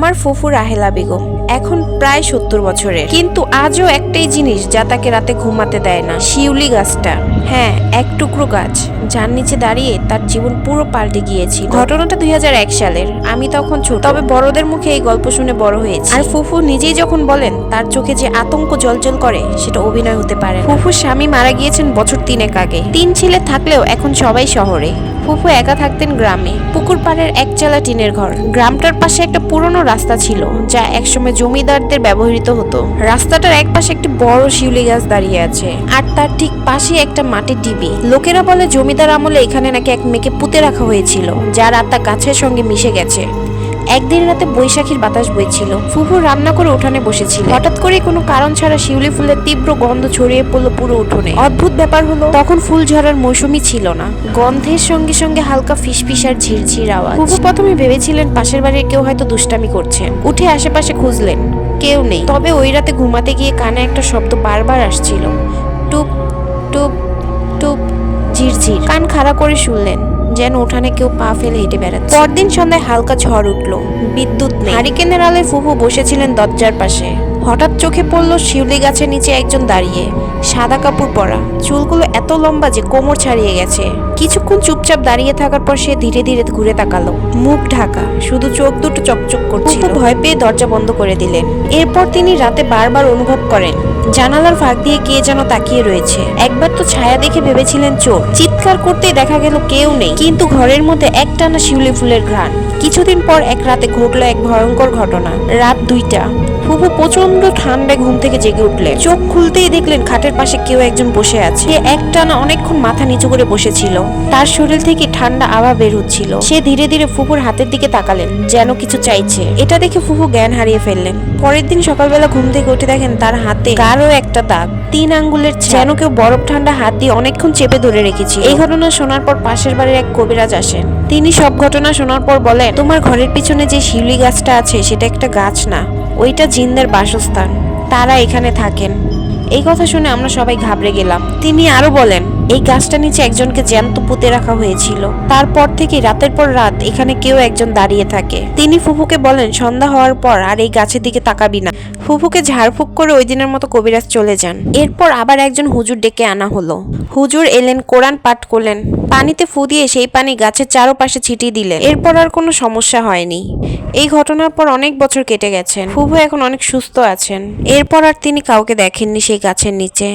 আমার ফুফু রাহেলা বেগম। এখন প্রায় সত্তর বছরের। কিন্তু আজও একটাই জিনিস যা তাকে রাতে ঘুমাতে দেয় না, শিউলি গাছটা। হ্যাঁ এক টুকরো গাছ। যার নিচে দাঁড়িয়ে তার জীবন পুরো পাল্টে গিয়েছিল। ঘটনাটা দুই হাজার এক সালের। আমি তখন ছোট। তবে বড়দের মুখে এই গল্প শুনে বড় হয়েছি। আর ফুফু নিজেই যখন বলেন, তার চোখে যে আতঙ্ক জলজল করে, সেটা অভিনয় হতে পারে ফুফুর স্বামী মারা গিয়েছেন বছর তিনেক আগে। তিন ছেলে থাকলেও এখন সবাই শহরে। ফুফু একা থাকতেন গ্রামে। পুকুর পাড়ের একচালা টিনের ঘর। গ্রামটার পাশে একটা পুরনো রাস্তা ছিল, যা একসময় জমিদারদের ব্যবহৃত হতো। রাস্তাটার এক পাশে একটি বড় শিউলি গাছ দাঁড়িয়ে আছে, আর তার ঠিক পাশে একটা মাটির ডিবি। লোকেরা বলে জমিদার আমলে এখানে নাকি এক মেয়েকে পুঁতে রাখা হয়েছিল, যার আত্মা গাছের সঙ্গে মিশে গেছে। একদিন রাতে বৈশাখীর বাতাস বইছিল। ফুফু রান্না করে উঠানে বসেছিল। হঠাৎ করে কোনো কারণ ছাড়া শিউলি ফুলের তীব্র গন্ধ ছড়িয়ে পড়ল পুরো উঠোনে। অদ্ভুত ব্যাপার হলো, তখন ফুল ঝরার মৌসুমই ছিল না। গন্ধের সঙ্গে সঙ্গে হালকা ফিসফিস আর ঝিরঝির আওয়াজ। ফুফু প্রথমে ভেবেছিলেন পাশের বাড়ির কেউ হয়তো দুষ্টামি করছেন উঠে আশেপাশে খুঁজলেন, কেউ নেই। তবে ওই রাতে ঘুমাতে গিয়ে কানে একটা শব্দ বারবার আসছিল। টুপ টুপ টুপ, ঝিরঝির। কান খাড়া করে শুনলেন। যেন উঠানে কেউ পা ফেলে হেঁটে বেড়াচ্ছে। পরদিন সন্ধ্যায় হালকা ঝড় উঠল। বিদ্যুৎ নেই। হারিকেনের আলে ফুফু বসেছিলেন দরজার পাশে। হঠাৎ চোখে পড়ল শিউলি গাছের নিচে একজন দাঁড়িয়ে। সাদা কাপড় পরা। চুলগুলো এত লম্বা যে কোমর ছাড়িয়ে গেছে। কিছুক্ষণ চুপচাপ দাঁড়িয়ে থাকার পর সে ধীরে ধীরে ঘুরে তাকালো। মুখ ঢাকা। শুধু চোখ দুটো চকচক করছিল। ভয় পেয়ে দরজা বন্ধ করে দিলেন। এরপর তিনি রাতে বারবার অনুভব করেন জানালার ফাঁক দিয়ে কে যেন তাকিয়ে রয়েছে। একবার তো ছায়া দেখে ভেবেছিলেন চোর চিৎকার করতেই দেখা গেল কেউ নেই। কিন্তু ঘরের মধ্যে একটানা শিউলি ফুলের ঘ্রাণ। কিছুদিন পর এক রাতে ঘটলো এক ভয়ঙ্কর ঘটনা। রাত দুইটা। ফুফু প্রচণ্ড ঠান্ডায় ঘুম থেকে জেগে উঠলেন। চোখ খুলতেই দেখলেন খাটের পাশে কেউ একজন বসে আছে। সে একটানা অনেকক্ষণ মাথা নিচু করে বসেছিল। তার শরীর থেকে ঠান্ডা আভা বের হচ্ছিল। সে ধীরে ধীরে ফুফুর হাতের দিকে তাকালেন, যেন কিছু চাইছে। এটা দেখে ফুফু জ্ঞান হারিয়ে ফেললেন। পরের দিন সকালবেলা ঘুম থেকে উঠে দেখেন তার হাতে গাঢ় একটা দাগ। তিন আঙ্গুলের। যেন কেউ বরফ ঠান্ডা হাত দিয়ে অনেকক্ষণ চেপে ধরে রেখেছি এই ঘটনা শোনার পর পাশের বাড়ির এক কবিরাজ আসেন। তিনি সব ঘটনা শোনার পর বলেন, তোমার ঘরের পিছনে যে শিউলি গাছটা আছে, সেটা একটা গাছ না। ওইটা জিনদের বাসস্থান। তারা এখানে থাকেন। এই কথা শুনে আমরা সবাই ঘাবড়ে গেলাম। তিনি আরও বলেন, এই গাছটা নিচে একজনকে জ্যান্ত পুঁতে রাখা হয়েছিল। তারপর থেকে রাতের পর রাত এখানে কেউ একজন দাঁড়িয়ে থাকে। তিনি ফুফুকে বলেন, সন্ধ্যা হওয়ার পর আর এই গাছের দিকে তাকাবি না। ফুফুকে ঝাড়ফুঁক করে ওই দিনের মতো কবিরাজ চলে যান। এরপর আবার একজন হুজুর ডেকে আনা হলো। হুজুর এলেন, কোরআন পাঠ করলেন। পানিতে ফু দিয়ে সেই পানি গাছের চারপাশে ছিটিয়ে দিলেন। এরপর আর কোনো সমস্যা হয়নি। এই ঘটনার পর অনেক বছর কেটে গেছেন ফুফু এখন অনেক সুস্থ আছেন। এরপর আর তিনি কাউকে দেখেননি সেই গাছের নিচে।